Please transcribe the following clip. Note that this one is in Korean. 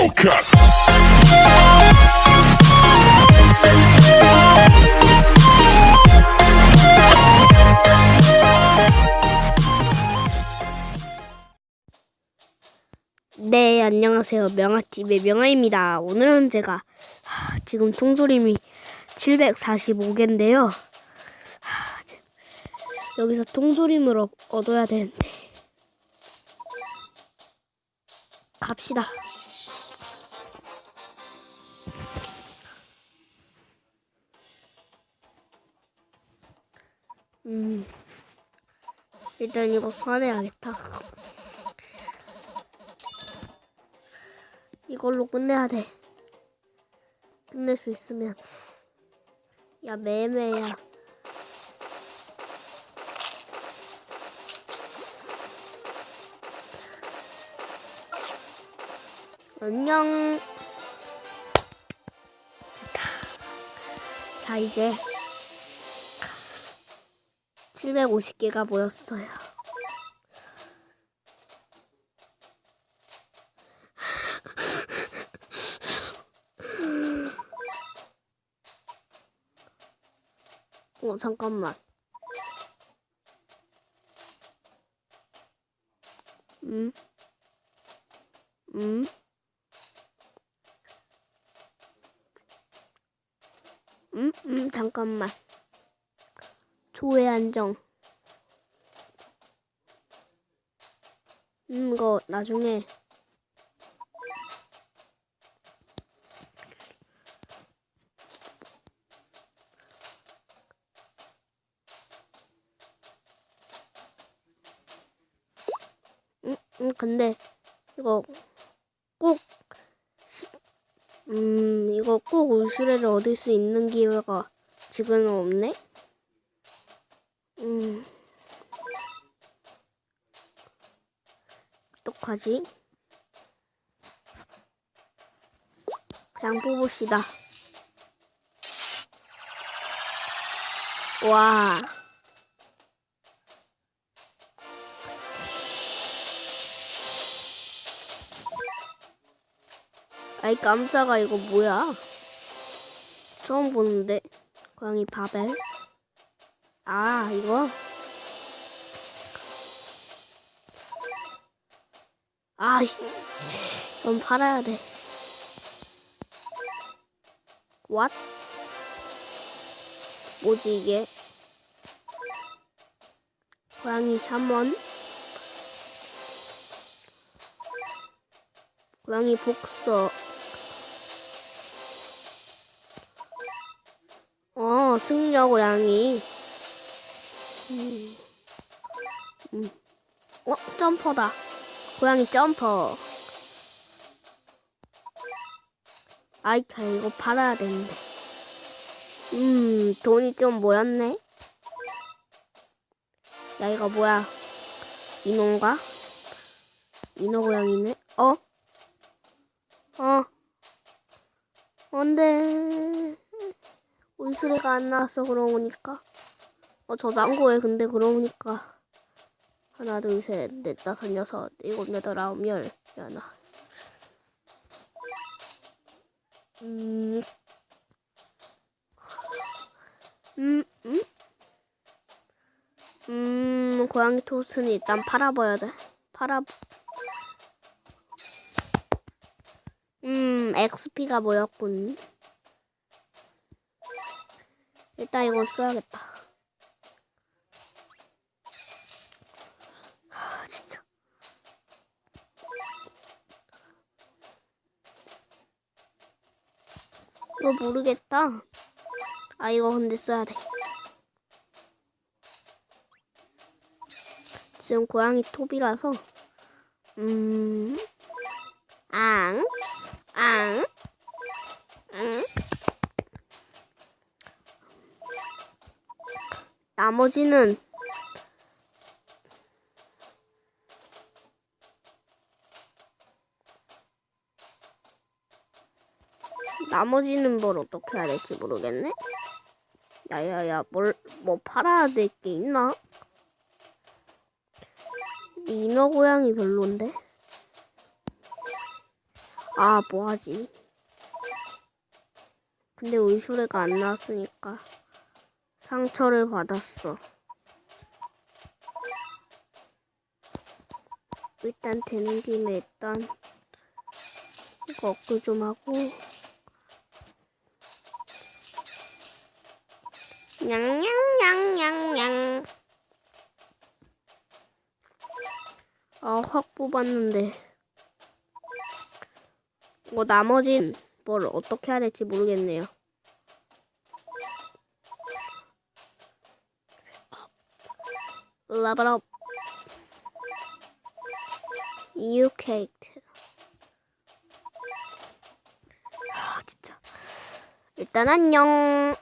Hellcat. 네, 안녕하세요. 명아TV의 명아입니다. 오늘은 제가 하, 지금 통조림이 745개인데요. 하, 제- 여기서 통조림을 얻- 얻어야 되는데 갑시다. 음, 일단 이거 화내야겠다. 이걸로 끝내야 돼. 끝낼 수 있으면. 야, 매매야. 안녕. 자, 이제 750개가 모였어요. 어, 잠깐만. 음? 음? 음? 음, 잠깐만. 조회 안정. 음, 이거 나중에. 음, 음, 근데 이거 꼭, 시- 음, 이거 꼭 울슈레를 얻을 수 있는 기회가 지금은 없네? 음, 어떡하지? 그냥 뽑읍시다. 와. 아이 깜짝아 이거 뭐야? 처음 보는데 고양이 바벨. 아 이거. 아, 씨. 넌 팔아야 돼. What? 뭐지 이게? 고양이 샤먼? 고양이 복서. 어, 승려 고양이. 음. 음. 어, 점퍼다. 고양이 점퍼. 아이, 참, 이거 팔아야 되는데. 음, 돈이 좀 모였네. 야, 이거 뭐야? 인어인가? 인어 고양이네? 어? 어? 안 돼. 온수레가 안 나왔어, 그러고 보니까. 어, 저 난거에 근데 그러고 보니까. 하나, 둘, 셋, 넷, 다섯, 여섯, 일곱, 여덟, 아홉, 열. 하나. 음. 음, 음? 음, 고양이 토스트는 일단 팔아봐야 돼. 팔아. 음, XP가 모였군. 일단 이거 써야겠다. 이거 모르겠다. 아, 이거 근데 써야 돼. 지금 고양이 톱이라서, 음, 앙, 앙, 응. 나머지는 나머지는 뭘 어떻게 해야 될지 모르겠네. 야야야, 뭘 뭐 팔아야 될 게 있나? 인어 고양이 별론데. 아, 뭐하지? 근데 의슈레가 안 나왔으니까 상처를 받았어. 일단 되는 김에 일단 이거 업글 좀 하고 냥냥냥냥냥. 아, 확 뽑았는데. 뭐 나머진 뭘 어떻게 해야 될지 모르겠네요. 라브럽 유케이트 아 진짜. 일단 안녕